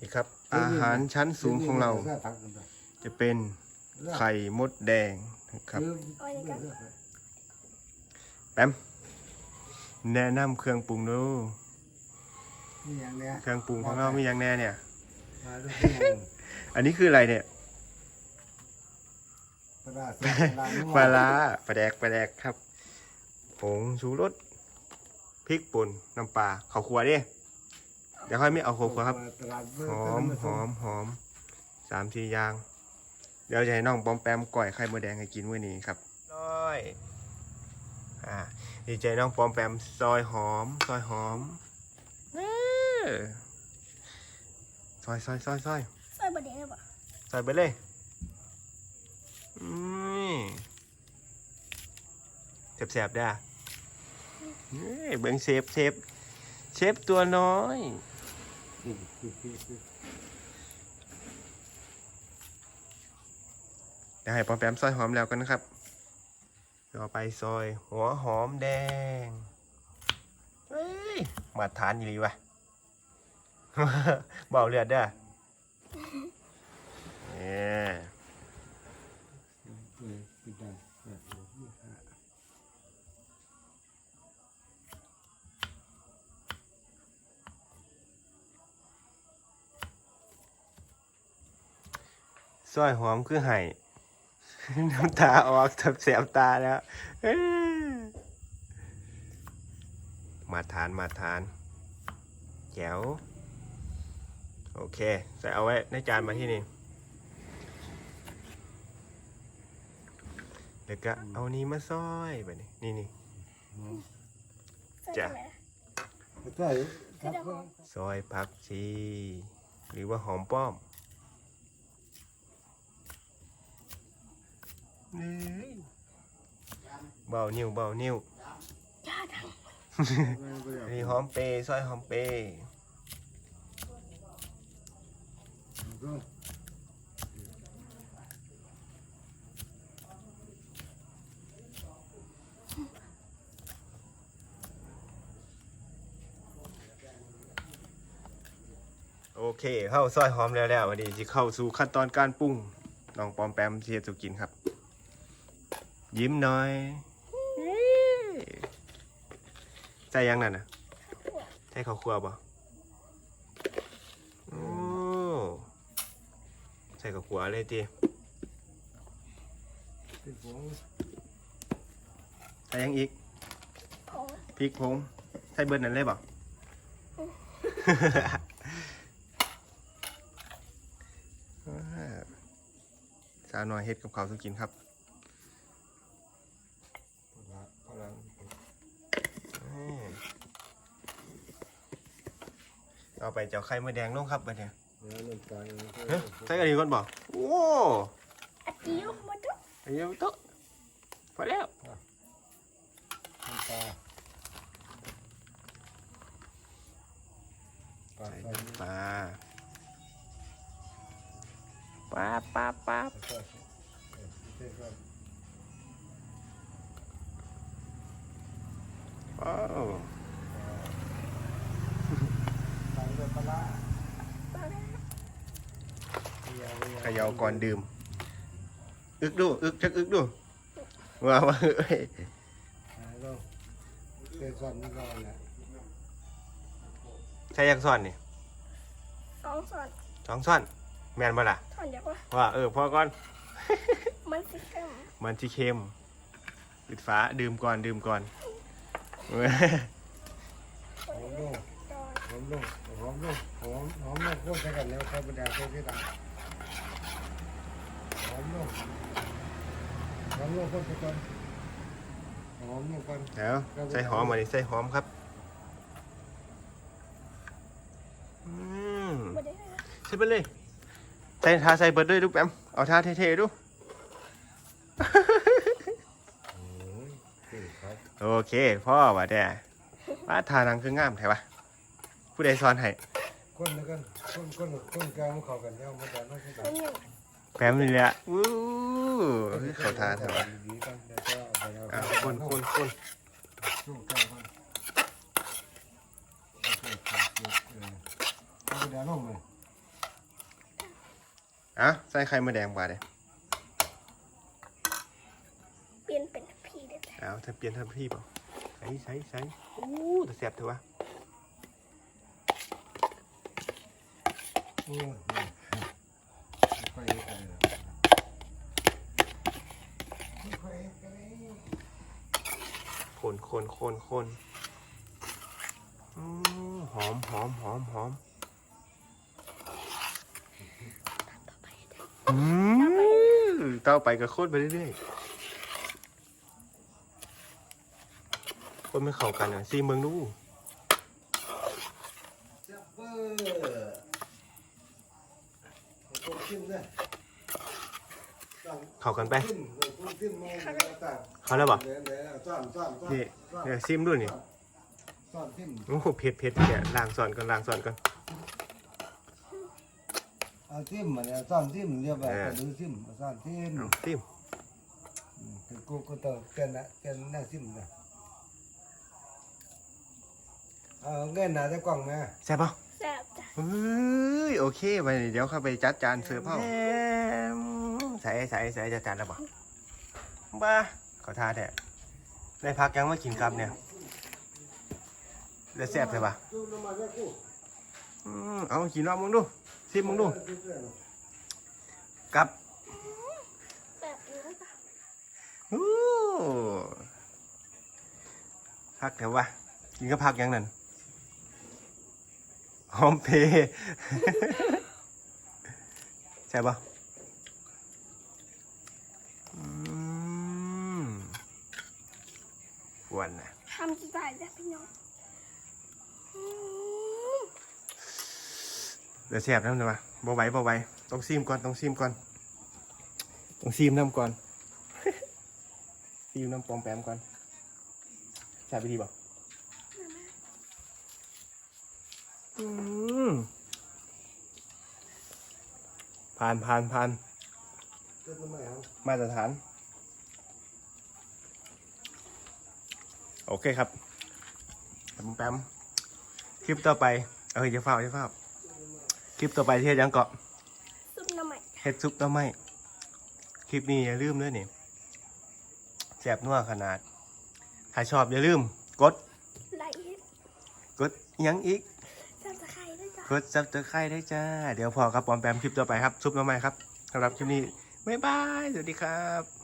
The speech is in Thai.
นี่ครับ อาหารชั้นสูงของเรา จะเป็นไข่มดแดงนะครับแปมแนะนำเครื่องปรุงดูนี่อย่างเนี้ยเครื่องปรุงของเรามีอย่างแน่เนี่ยมาดูที่หนึ่งอันนี้คืออะไรเนี่ยปลาร้าใส่ปลานัวปลาร้าปลาแดกปลาแดกครับผงชูรสพริกป่นน้ำปลาข้าวคั่วดิ เดี๋ยวค่อยไม่เอาข้าวคั่วครับตลาดเบอร์หอมหอมหอมสามสี่อย่าง เดี๋ยวจะให้น้องปอมแปมก่อยไข่มดแดงให้กินมื้อนี้ครับร้อยอ่าดีใจน้องปอมแปมซอยหอม ซอยหอมเอ้อซอยซอยซอยซอยใส่บะเดียวป่ะซอยไปเลยอืมแสบๆเด้อเอ้ยเบิ่งเชฟเชฟเชฟตัวน้อย เดี๋ยวให้ปอมแปมซอยหอมแล้วกันนะครับต่อไปซอย หัวหอมแดง เฮ้ยมาทานอยู่ดีวะเบาเลือดเด้อเนี่ย ซอยหอมคือไห้น้ำตาออกทับเสียบตาแล้วเอ้ยมาทานมาทานแจ๋วโอเค ใส่เอาไว้ในจานมาที่นี่เดี๋ยวก็เอานี้มาซอยไปนี่นี่นี่ใส่จ้ะไหมใช่ครับซอยผักชีหรือว่าหอมป้อม นี่เบานิ้วเบานิ้วจ้าดังนี่หอมเปรย์ซอยหอมเปรย์โอเคเข้าซอยหอมแล้วแล้ววันนี้จะเข้าสู่ขั้นตอนการปรุงน้องปอมแปมเชียสุกินครับ ยิ้มหน่อยใส่ยังนั่นน่ะใช่ข้าวคั่วบ่โอ้ใส่ข้าวคั่วเลยจีใส่ยังอีกพริกผงใส่เบิร์นั่นเลยบ่สาวน้อยเฮ็ดกับเขาวสุกินครับอืม เอาไปเจ้าไข่มดแดงลงครับไปเนี่ยเฮ้ยใส่กระดิ่งก่อนบ่โอ้อัดยิ้วมาดูยเดี๋ยวโต๊ะพอแล้วปลาใส่น้ำปลาป๊าบป๊าบป๊าบโอ้ ปลาร้า เข ย่าก่อนดื่ม อึกดู อึกจักอึกดูว่าว่าเอ้ยเป็นส่วนนี้ก่อนแหละใช่ยักษ์ซ่อนนี่สองส่วนสองซ่อน แมนบ่ล่ะส่วนเดียวว่าว่าเออพอก่อน มันสิเข้มมันที่เค็มปิดฝาดื่มก่อนดื่มก่อนเว้ยหอมลงจอยหอมลงหอมลงหอมหอมลงพูดไปกันแล้วใครบรรดาเพื่อนที่ต่างห อมลงหอมลงพูดไปก่อนหอมลงก่อนเดี๋ยวใส่หอมมาดิใส่หอมครับอืมบะเดียวใส่ไปเลยใส่ทาใส่เบิดด้วยลูกแปมเอาทาเท่ๆดูครับโอเคพ่อว่าแต่ว่าทานังคืองามแท้ปะผู้ใดสอนให้คนแล้วกันคนคนคนกลางเขากันแล้วมันจะไม่ใช่แบมันบยัง แปมนี่แหละวู้เขาทาเถอะวะดีกันแล้วก็ไปเอาอะคนคนคนสู้กันคนเอาไปเดี๋ยวลงเลยอะใส่ไข่มดแดงบาดเลยเปลี่ยนเป็นพี่ได้แล้วเอาถ้าเปลี่ยนทับพี่เปล่าใส่ใส่ใส่โอ้แต่แสบเถอะวะโอ้ย ค่อยกันเลยค่อยกันคนคนคนคนหอมหอมหอมหอมอืมต่อไปก็โคตรไปเรื่อยๆคนไม่เข้ากันอะซีเมืองดู จับเบอร์เอาตัวขึ้นเลยตั้ง เข้ากันไปขึ้นเอาตัวขึ้นมองแล้วตั้งเขาแล้วบ่เดี๋ยวเดี๋ยวซ่อนซ่อนซ่อนนี่ซ่อนเดี๋ยวซิมด้วยนี่ซ่อนขึ้นโอ้โหเผ็ดเผ็ดเนี่ยล้างสอนก่อนล้างสอนก่อนเอาซิมมันเนี่ยซ่อนซิมเรียบร้อยเออก็ดูซิมเอาซ่อนซิมเอาซิมอืมคือกูก็ต้องเกินนะเกินหน้าซิมนะเอาเงินหนาจะกล่องมาแซ่บป่ะแซ่บจ้ะเฮ้ยโอเคไปเดี๋ยวเข้าไปจัดจานเสิร์ฟเฮาใส่ใส่ใส่จัดจานแล้วบ่บ้าขอทานแท้ได้พักยังไมากินกับเนี่ยแล้แซ่บใช่ปะดูน้ำมันแล้วกูอืมเอากินรอบมึงดูซิมมึงดูกับพักเถอะวะกินก็พักยังนั่นหอมเพใช่ปะอืมอ้ วนนะทำจะได้จ้ะพี่น้องอืมเดี๋ยวแสบน้ำเลยวะบ่ไหวบ่ไหวต้องซีมก่อนต้องซีมก่อนต้องซีมน้ำก่อนซีมน้ำปลอมแปมก่อนใช่ไปดีบ่อืมผ่านผ่านผ่านเกินน้ำมันเอามาตรฐาน โอเคครับแปมแปมคลิปต่อไป เออจะเฝ้าจะเฝ้าคลิปต่อไปที่เฮ็ดหยังเกาะซุปน้ำใหม่เฮ็ดซุปต้นไม้คลิปนี้อย่าลืมเลยนี่แซ่บนัวขนาด ถ้าชอบอย่าลืม กดไลค์กดอิหยังอีกซับสไครต์ด้วยจ้ะกดซับสไครต์ได้จ้า เดี๋ยวพอครับปอมแปมคลิปต่อไปครับซุปต้นไม้ครับสำหรับคลิปนี้บ๊ายบาย สวัสดีครับ